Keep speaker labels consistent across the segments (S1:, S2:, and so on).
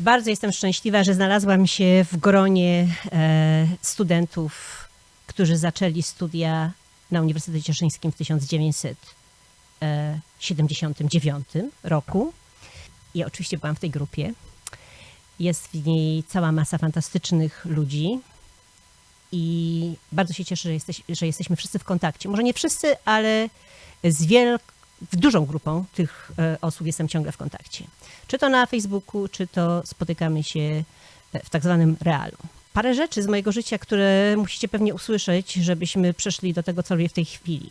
S1: Bardzo jestem szczęśliwa, że znalazłam się w gronie e, studentów, którzy zaczęli studia na Uniwersytecie Cieszyńskim w 1979 roku. I oczywiście byłam w tej grupie. Jest w niej cała masa fantastycznych ludzi. I bardzo się cieszę, że, jesteś, że jesteśmy wszyscy w kontakcie. Może nie wszyscy, ale z wiel, w dużą grupą tych e, osób jestem ciągle w kontakcie. Czy to na Facebooku, czy to spotykamy się e, w tak zwanym realu. Parę rzeczy z mojego życia, które musicie pewnie usłyszeć, żebyśmy przeszli do tego, co robię w tej chwili.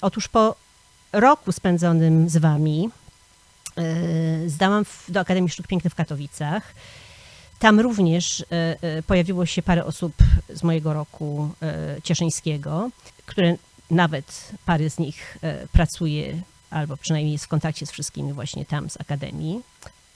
S1: Otóż po roku spędzonym z wami e, zdałam do Akademii Sztuk Pięknych w Katowicach. Tam również pojawiło się parę osób z mojego roku cieszyńskiego, które nawet parę z nich pracuje albo przynajmniej jest w kontakcie z wszystkimi właśnie tam z Akademii.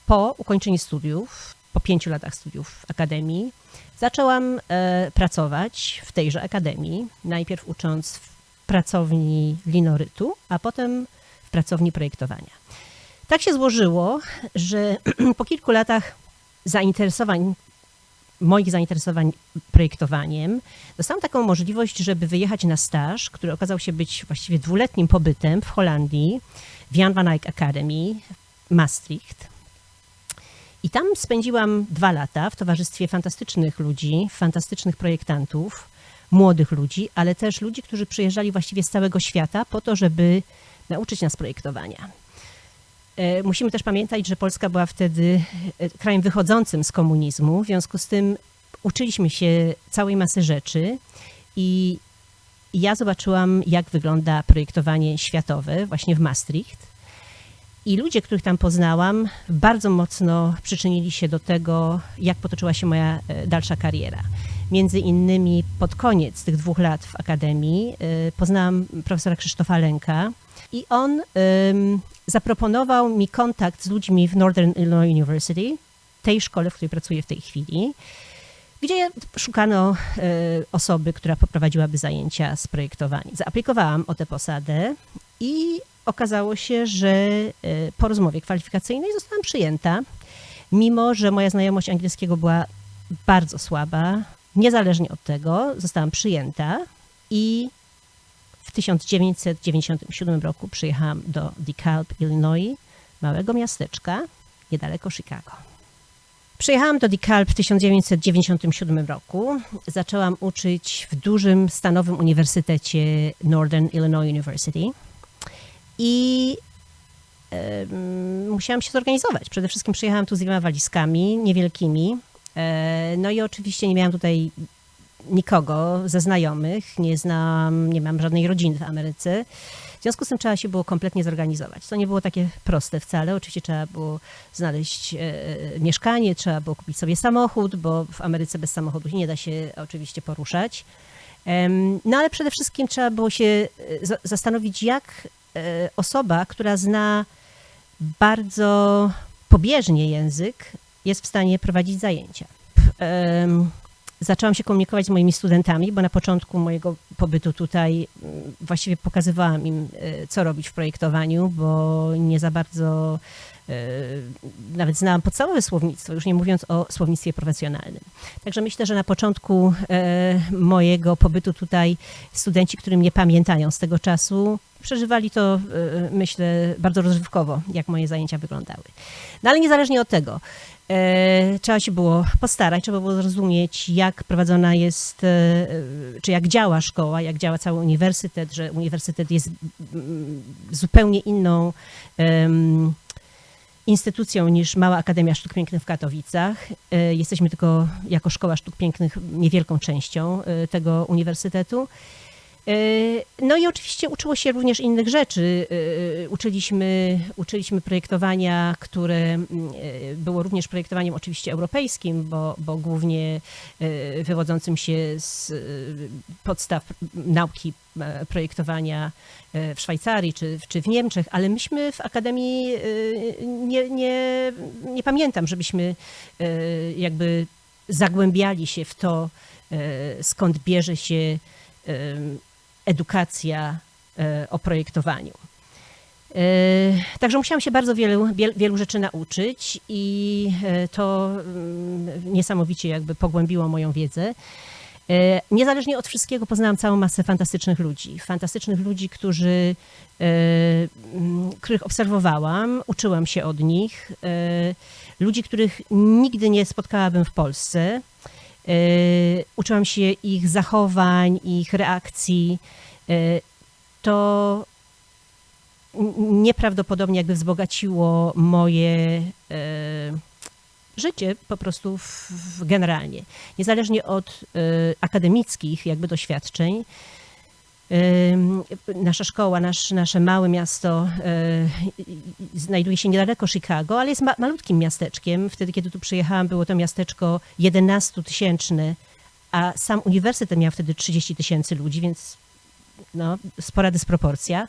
S1: Po ukończeniu studiów, po pięciu latach studiów w Akademii, zaczęłam e, pracować w tejże Akademii, najpierw ucząc w pracowni linorytu, a potem w pracowni projektowania. Tak się złożyło, że po kilku latach zainteresowań, moich zainteresowań projektowaniem, dostałam taką możliwość, żeby wyjechać na staż, który okazał się być właściwie dwuletnim pobytem w Holandii, w Jan van Eyck Academy, Maastricht. I tam spędziłam dwa lata w towarzystwie fantastycznych ludzi, fantastycznych projektantów, młodych ludzi, ale też ludzi, którzy przyjeżdżali właściwie z całego świata po to, żeby nauczyć nas projektowania. E, Musimy też pamiętać, że Polska była wtedy e, krajem wychodzącym z komunizmu, w związku z tym uczyliśmy się całej masy rzeczy i ja zobaczyłam, jak wygląda projektowanie światowe właśnie w Maastricht. I ludzie, których tam poznałam, bardzo mocno przyczynili się do tego, jak potoczyła się moja e, dalsza kariera. Między innymi pod koniec tych dwóch lat w akademii e, poznałam profesora Krzysztofa Lęka i on zaproponował mi kontakt z ludźmi w Northern Illinois University, tej szkole, w której pracuję w tej chwili, gdzie szukano e, osoby, która poprowadziłaby zajęcia z projektowania. Zaaplikowałam o tę posadę i okazało się, że e, po rozmowie kwalifikacyjnej zostałam przyjęta, mimo że moja znajomość angielskiego była bardzo słaba. Niezależnie od tego zostałam przyjęta i w 1997 roku przyjechałam do DeKalb, Illinois, małego miasteczka niedaleko Chicago. Przyjechałam do DeKalb w 1997 roku. Zaczęłam uczyć w dużym stanowym uniwersytecie Northern Illinois University i musiałam się zorganizować. Przede wszystkim przyjechałam tu z dwiema walizkami niewielkimi. E, No i oczywiście nie miałam tutaj nikogo ze znajomych, nie znam, nie mam żadnej rodziny w Ameryce. W związku z tym trzeba się było kompletnie zorganizować. To nie było takie proste wcale. Oczywiście trzeba było znaleźć e, mieszkanie, trzeba było kupić sobie samochód, bo w Ameryce bez samochodu nie da się oczywiście poruszać. No ale przede wszystkim trzeba było się e, za- zastanowić, jak e, osoba, która zna bardzo pobieżnie język, jest w stanie prowadzić zajęcia. Zaczęłam się komunikować z moimi studentami, bo na początku mojego pobytu tutaj właściwie pokazywałam im, e, co robić w projektowaniu, bo nie za bardzo nawet znałam podstawowe słownictwo, już nie mówiąc o słownictwie profesjonalnym. Także myślę, że na początku e, mojego pobytu tutaj studenci, którzy mnie pamiętają z tego czasu, przeżywali to, e, myślę, bardzo rozrywkowo, jak moje zajęcia wyglądały. No ale niezależnie od tego, e, trzeba się było postarać, trzeba było zrozumieć, jak prowadzona jest, e, czy jak działa szkoła, jak działa cały uniwersytet, że uniwersytet jest mm, zupełnie inną instytucją niż Mała Akademia Sztuk Pięknych w Katowicach. E, Jesteśmy tylko jako Szkoła Sztuk Pięknych niewielką częścią e, tego uniwersytetu. E, No i oczywiście uczyło się również innych rzeczy. E, Uczyliśmy, uczyliśmy projektowania, które mm, było również projektowaniem oczywiście europejskim, bo, bo głównie wywodzącym się z podstaw nauki e, projektowania e, w Szwajcarii czy, czy w Niemczech, ale myśmy w Akademii nie, nie, nie pamiętam, żebyśmy jakby zagłębiali się w to, skąd bierze się edukacja e, o projektowaniu. E, Także musiałam się bardzo wielu, wiel- wielu rzeczy nauczyć i e, to mm, niesamowicie jakby pogłębiło moją wiedzę. Niezależnie od wszystkiego poznałam całą masę fantastycznych ludzi. Fantastycznych ludzi, którzy, mm, których obserwowałam, uczyłam się od nich. Ludzi, których nigdy nie spotkałabym w Polsce. E, Uczyłam się ich zachowań, ich reakcji. E, To nieprawdopodobnie jakby wzbogaciło moje e, życie po prostu w, w generalnie. Niezależnie od akademickich jakby doświadczeń, Nasza szkoła, nasz, nasze małe miasto e, znajduje się niedaleko Chicago, ale jest ma, malutkim miasteczkiem. Wtedy, kiedy tu przyjechałam, było to miasteczko 11-tysięczne, a sam uniwersytet miał wtedy 30 tysięcy ludzi, więc no, spora dysproporcja.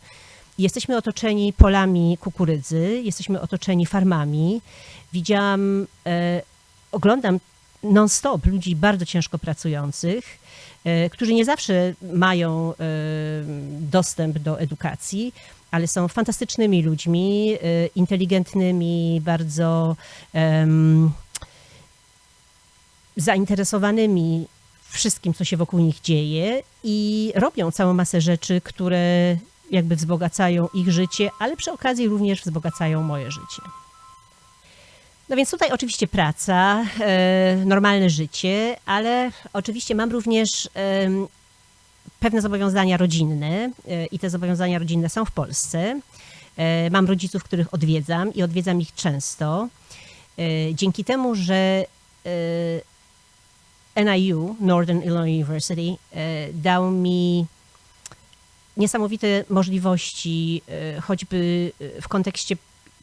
S1: Jesteśmy otoczeni polami kukurydzy, jesteśmy otoczeni farmami. Widziałam, e, oglądam non-stop ludzi bardzo ciężko pracujących, którzy nie zawsze mają e, dostęp do edukacji, ale są fantastycznymi ludźmi, e, inteligentnymi, bardzo zainteresowanymi wszystkim, co się wokół nich dzieje i robią całą masę rzeczy, które jakby wzbogacają ich życie, ale przy okazji również wzbogacają moje życie. No więc tutaj oczywiście praca, e, normalne życie, ale oczywiście mam również pewne zobowiązania rodzinne e, i te zobowiązania rodzinne są w Polsce. E, Mam rodziców, których odwiedzam i odwiedzam ich często. Dzięki temu, że NIU, Northern Illinois University, dał mi niesamowite możliwości, choćby w kontekście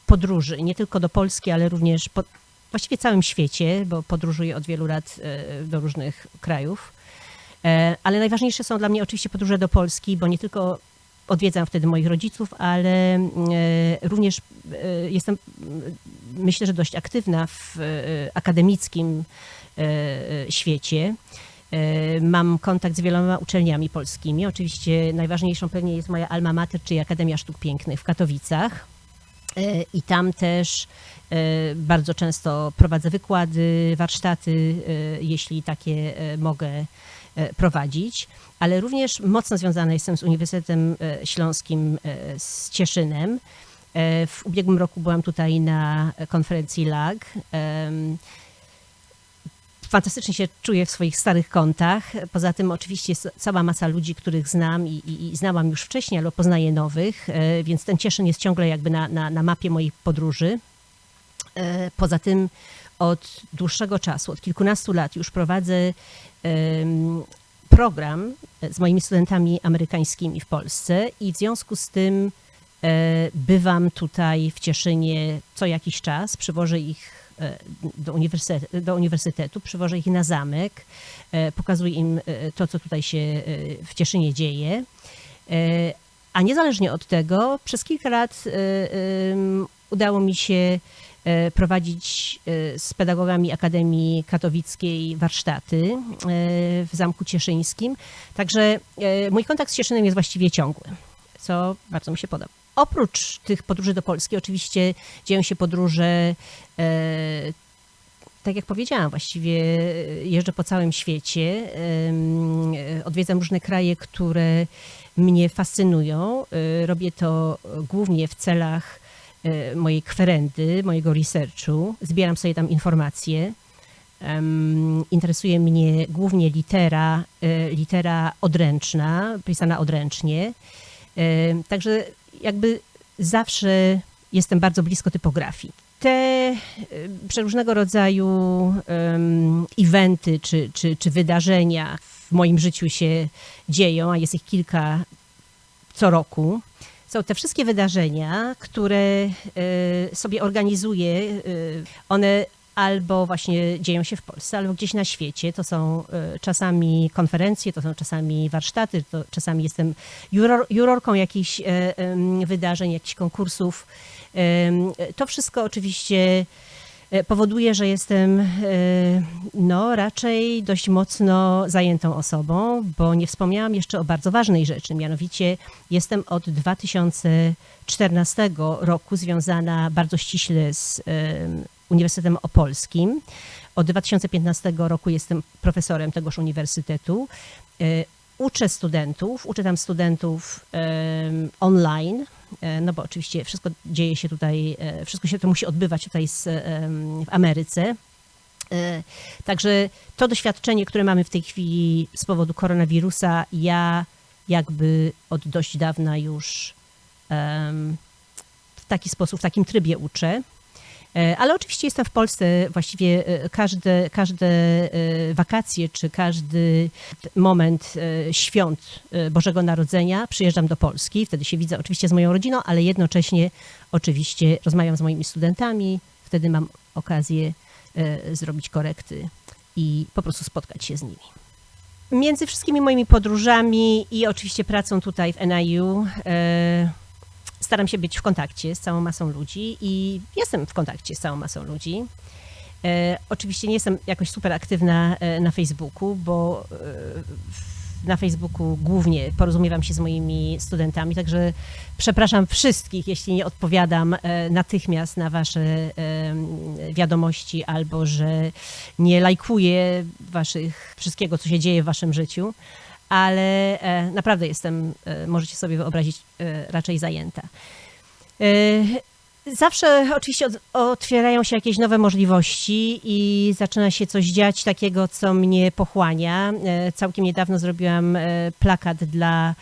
S1: podróży, nie tylko do Polski, ale również po właściwie całym świecie, bo podróżuję od wielu lat e, do różnych krajów. E, Ale najważniejsze są dla mnie oczywiście podróże do Polski, bo nie tylko odwiedzam wtedy moich rodziców, ale e, również jestem, myślę, że dość aktywna w akademickim świecie. Mam kontakt z wieloma uczelniami polskimi. Oczywiście najważniejszą pewnie jest moja alma mater, czyli Akademia Sztuk Pięknych w Katowicach. E, I tam też e, bardzo często prowadzę wykłady, warsztaty, e, jeśli takie mogę prowadzić, ale również mocno związana jestem z Uniwersytetem Śląskim z Cieszynem. W ubiegłym roku byłam tutaj na konferencji LAG. Fantastycznie się czuję w swoich starych kątach. Poza tym oczywiście jest cała masa ludzi, których znam i, i, i znałam już wcześniej, ale poznaję nowych, e, więc ten Cieszyn jest ciągle jakby na, na, na mapie moich podróży. E, Poza tym od dłuższego czasu, od kilkunastu lat już prowadzę program z moimi studentami amerykańskimi w Polsce i w związku z tym e, bywam tutaj w Cieszynie co jakiś czas, przywożę ich do, uniwersytetu, do uniwersytetu, przywożę ich na zamek, e, pokazuję im e, to, co tutaj się e, w Cieszynie dzieje. E, A niezależnie od tego, przez kilka lat e, udało mi się e, prowadzić e, z pedagogami Akademii Katowickiej warsztaty e, w Zamku Cieszyńskim. Także e, mój kontakt z Cieszynem jest właściwie ciągły, co bardzo mi się podoba. Oprócz tych podróży do Polski, oczywiście dzieją się podróże, e, tak jak powiedziałam, właściwie jeżdżę po całym świecie. Odwiedzam różne kraje, które mnie fascynują. E, Robię to głównie w celach e, mojej kwerendy, mojego researchu. Zbieram sobie tam informacje. Interesuje mnie głównie litera, litera odręczna, pisana odręcznie. Także jakby zawsze jestem bardzo blisko typografii. Te przeróżnego rodzaju eventy czy, czy, czy wydarzenia w moim życiu się dzieją, a jest ich kilka co roku. Są te wszystkie wydarzenia, które e, sobie organizuję. e, One albo właśnie dzieją się w Polsce, albo gdzieś na świecie. To są e, czasami konferencje, to są czasami warsztaty, to czasami jestem juror, jurorką jakichś e, wydarzeń, jakichś konkursów. To wszystko oczywiście e, powoduje, że jestem no, raczej dość mocno zajętą osobą, bo nie wspomniałam jeszcze o bardzo ważnej rzeczy, mianowicie jestem od 2014 roku związana bardzo ściśle z Uniwersytetem Opolskim. Od 2015 roku jestem profesorem tegoż uniwersytetu. E, Uczę studentów, uczę tam studentów online, e, no bo oczywiście wszystko dzieje się tutaj, e, wszystko się to musi odbywać tutaj z, w Ameryce. Także to doświadczenie, które mamy w tej chwili z powodu koronawirusa, ja jakby od dość dawna już w taki sposób, w takim trybie uczę. E, Ale oczywiście jestem w Polsce właściwie e, każde, każde e, wakacje czy każdy moment świąt Bożego Narodzenia przyjeżdżam do Polski. Wtedy się widzę oczywiście z moją rodziną, ale jednocześnie oczywiście rozmawiam z moimi studentami. Wtedy mam okazję zrobić korekty i po prostu spotkać się z nimi. Między wszystkimi moimi podróżami i oczywiście pracą tutaj w NIU staram się być w kontakcie z całą masą ludzi i jestem w kontakcie z całą masą ludzi. E, oczywiście nie jestem jakoś super aktywna e, na Facebooku, bo e, na Facebooku głównie porozumiewam się z moimi studentami, także przepraszam wszystkich, jeśli nie odpowiadam e, natychmiast na wasze wiadomości albo że nie lajkuję waszych wszystkiego, co się dzieje w waszym życiu ale e, naprawdę jestem, e, możecie sobie wyobrazić, e, raczej zajęta. Zawsze oczywiście otwierają się jakieś nowe możliwości i zaczyna się coś dziać takiego, co mnie pochłania. Całkiem niedawno zrobiłam plakat dla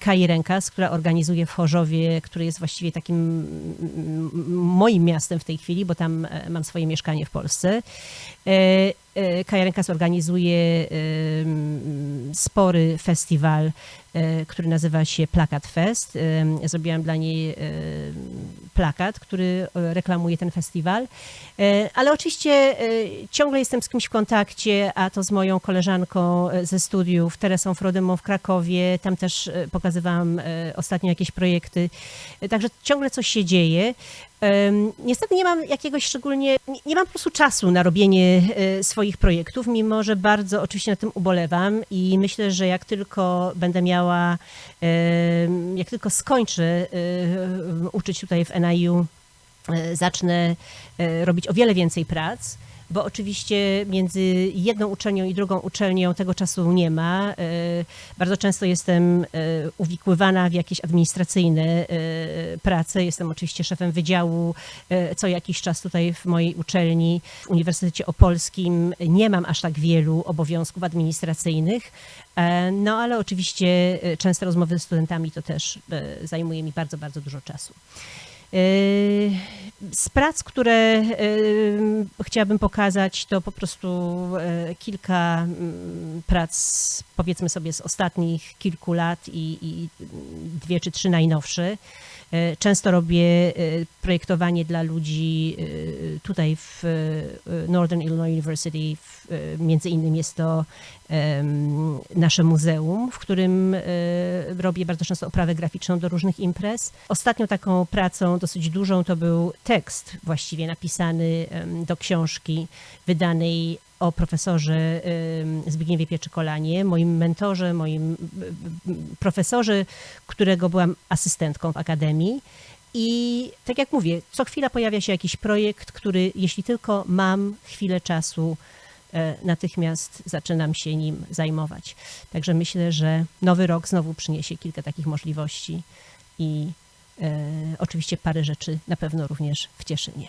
S1: Kai Rękas, która organizuje w Chorzowie, który jest właściwie takim moim miastem w tej chwili, bo tam mam swoje mieszkanie w Polsce. E, e, Kaja organizuje em, spory festiwal, e, który nazywa się Plakat Fest. Zrobiłam dla niej plakat, który e, reklamuje ten festiwal. E, Ale oczywiście e, ciągle jestem z kimś w kontakcie, a to z moją koleżanką e, ze studiów, Teresą Frodemą w Krakowie. Tam też e, pokazywałam e, ostatnio jakieś projekty. E, Także ciągle coś się dzieje. Niestety nie mam jakiegoś szczególnie, nie- mam po prostu czasu na robienie e, swoich projektów, mimo że bardzo oczywiście na tym ubolewam i myślę, że jak tylko będę miała, jak tylko skończę e, uczyć tutaj w NIU, e, zacznę robić o wiele więcej prac, bo oczywiście między jedną uczelnią i drugą uczelnią tego czasu nie ma. E, Bardzo często jestem e, uwikływana w jakieś administracyjne e, prace. Jestem oczywiście szefem wydziału co jakiś czas tutaj w mojej uczelni. W Uniwersytecie Opolskim nie mam aż tak wielu obowiązków administracyjnych, no ale oczywiście częste rozmowy z studentami to też zajmuje mi bardzo, bardzo dużo czasu. Yy, Z prac, które yy, chciałabym pokazać, to po prostu yy, kilka mm, prac, powiedzmy sobie, z ostatnich kilku lat i, i dwie czy trzy najnowsze. Często robię projektowanie dla ludzi tutaj w Northern Illinois University. Między innymi jest to nasze muzeum, w którym e, robię bardzo często oprawę graficzną do różnych imprez. Ostatnią taką pracą, dosyć dużą, to był tekst właściwie napisany do książki wydanej o profesorze Zbigniewie Pieczykolanie, moim mentorze, moim profesorze, którego byłam asystentką w akademii. I tak jak mówię, co chwila pojawia się jakiś projekt, który jeśli tylko mam chwilę czasu, natychmiast zaczynam się nim zajmować. Także myślę, że nowy rok znowu przyniesie kilka takich możliwości i e, oczywiście parę rzeczy na pewno również w Cieszynie.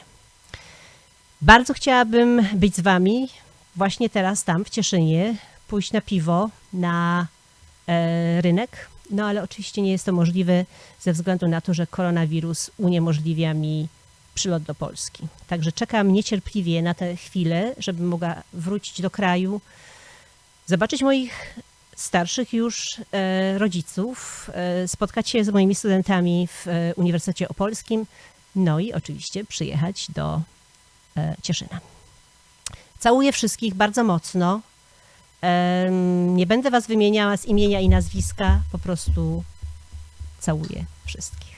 S1: Bardzo chciałabym być z Wami właśnie teraz tam w Cieszynie, pójść na piwo, na e, rynek, no ale oczywiście nie jest to możliwe ze względu na to, że koronawirus uniemożliwia mi przylot do Polski. Także czekam niecierpliwie na tę chwilę, żebym mogła wrócić do kraju, zobaczyć moich starszych już e, rodziców, e, spotkać się z moimi studentami w e, Uniwersytecie Opolskim, no i oczywiście przyjechać do Cieszyna. Całuję wszystkich bardzo mocno. Nie będę was wymieniała z imienia i nazwiska, po prostu całuję wszystkich.